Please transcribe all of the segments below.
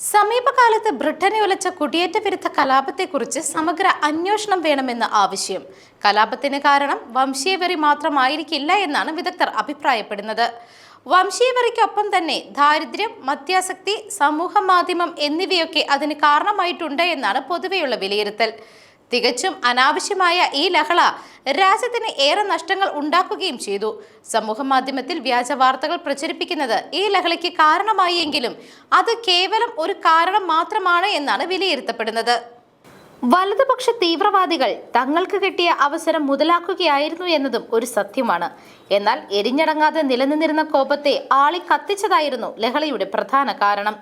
സമീപകാലത്ത് ബ്രിട്ടനെ ഉലച്ച കുടിയേറ്റ വിരുദ്ധ കലാപത്തെക്കുറിച്ച് സമഗ്ര അന്വേഷണം വേണമെന്ന ആവശ്യം. കലാപത്തിന് കാരണം വംശീയവെറി മാത്രമായിരിക്കില്ല എന്നാണ് വിദഗ്ധർ അഭിപ്രായപ്പെടുന്നത്. വംശീയവെറിക്കൊപ്പം തന്നെ ദാരിദ്ര്യം മദ്യാസക്തി സമൂഹ മാധ്യമം എന്നിവയൊക്കെ അതിന് കാരണമായിട്ടുണ്ട് എന്നാണ് പൊതുവെയുള്ള വിലയിരുത്തൽ. തികച്ചും അനാവശ്യമായ ഈ ലഹള രാജ്യത്തിന് ഏറെ നഷ്ടങ്ങൾ ഉണ്ടാക്കുകയും ചെയ്തു. സമൂഹ മാധ്യമത്തിൽ വ്യാജ വാർത്തകൾ പ്രചരിപ്പിക്കുന്നത് ഈ ലഹളയ്ക്ക് കാരണമായി എങ്കിലും അത് കേവലം ഒരു കാരണം മാത്രമാണ് എന്നാണ് വിലയിരുത്തപ്പെടുന്നത്. വലതുപക്ഷ തീവ്രവാദികൾ തങ്ങൾക്ക് കിട്ടിയ അവസരം മുതലാക്കുകയായിരുന്നു എന്നതും ഒരു സത്യമാണ്. എന്നാൽ എരിഞ്ഞടങ്ങാതെ നിലനിന്നിരുന്ന കോപത്തെ ആളി കത്തിച്ചതായിരുന്നു ലഹളയുടെ പ്രധാന കാരണം.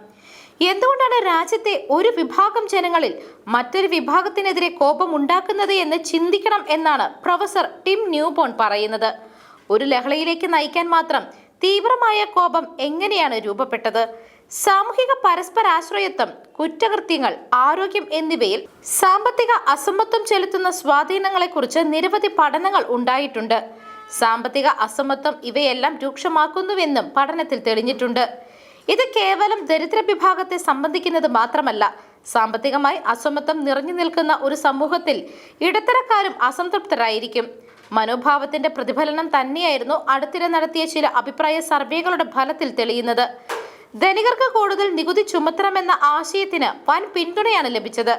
എന്തുകൊണ്ടാണ് രാജ്യത്തെ ഒരു വിഭാഗം ജനങ്ങളിൽ മറ്റൊരു വിഭാഗത്തിനെതിരെ കോപം ഉണ്ടാക്കുന്നത് എന്ന് ചിന്തിക്കണം എന്നാണ് പ്രൊഫസർ ടിം ന്യൂബോൺ പറയുന്നത്? ഒരു ലഹളയിലേക്ക് നയിക്കാൻ മാത്രം തീവ്രമായ കോപം എങ്ങനെയാണ് രൂപപ്പെട്ടത്? സാമൂഹിക പരസ്പരാശ്രയത്വം കുറ്റകൃത്യങ്ങൾ ആരോഗ്യം എന്നിവയിൽ സാമ്പത്തിക അസമത്വം ചെലുത്തുന്ന സ്വാധീനങ്ങളെക്കുറിച്ച് നിരവധി പഠനങ്ങൾ ഉണ്ടായിട്ടുണ്ട്. സാമ്പത്തിക അസമത്വം ഇവയെല്ലാം രൂക്ഷമാക്കുന്നുവെന്നും പഠനത്തിൽ തെളിഞ്ഞിട്ടുണ്ട്. ഇത് കേവലം ദരിദ്ര വിഭാഗത്തെ സംബന്ധിക്കുന്നത് മാത്രമല്ല സാമ്പത്തികമായി അസമത്വം നിറഞ്ഞു നിൽക്കുന്ന ഒരു സമൂഹത്തിൽ ഇടത്തരക്കാരും അസംതൃപ്തരായിരിക്കും. മനോഭാവത്തിന്റെ പ്രതിഫലനം തന്നെയായിരുന്നു അടുത്തിടെ നടത്തിയ ചില അഭിപ്രായ സർവേകളുടെ ഫലത്തിൽ തെളിയുന്നത്. ധനികർക്ക് കൂടുതൽ നികുതി ചുമത്തണമെന്ന ആശയത്തിന് വൻ പിന്തുണയാണ് ലഭിച്ചത്.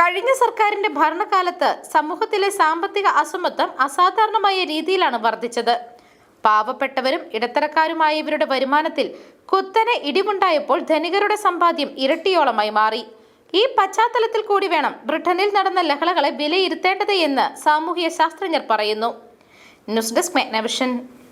കഴിഞ്ഞ സർക്കാരിന്റെ ഭരണകാലത്ത് സമൂഹത്തിലെ സാമ്പത്തിക അസമത്വം അസാധാരണമായ രീതിയിലാണ് വർദ്ധിച്ചത്. പാവപ്പെട്ടവരും ഇടത്തരക്കാരുമായ ഇവരുടെ വരുമാനത്തിൽ കുത്തനെ ഇടിവുണ്ടായപ്പോൾ ധനികരുടെ സമ്പാദ്യം ഇരട്ടിയോളമായി മാറി. ഈ പശ്ചാത്തലത്തിൽ കൂടി വേണം ബ്രിട്ടനിൽ നടന്ന ലഹളകളെ വിലയിരുത്തേണ്ടത് എന്ന് സാമൂഹിക ശാസ്ത്രജ്ഞർ പറയുന്നു. News desk മെഗ്നവിഷൻ.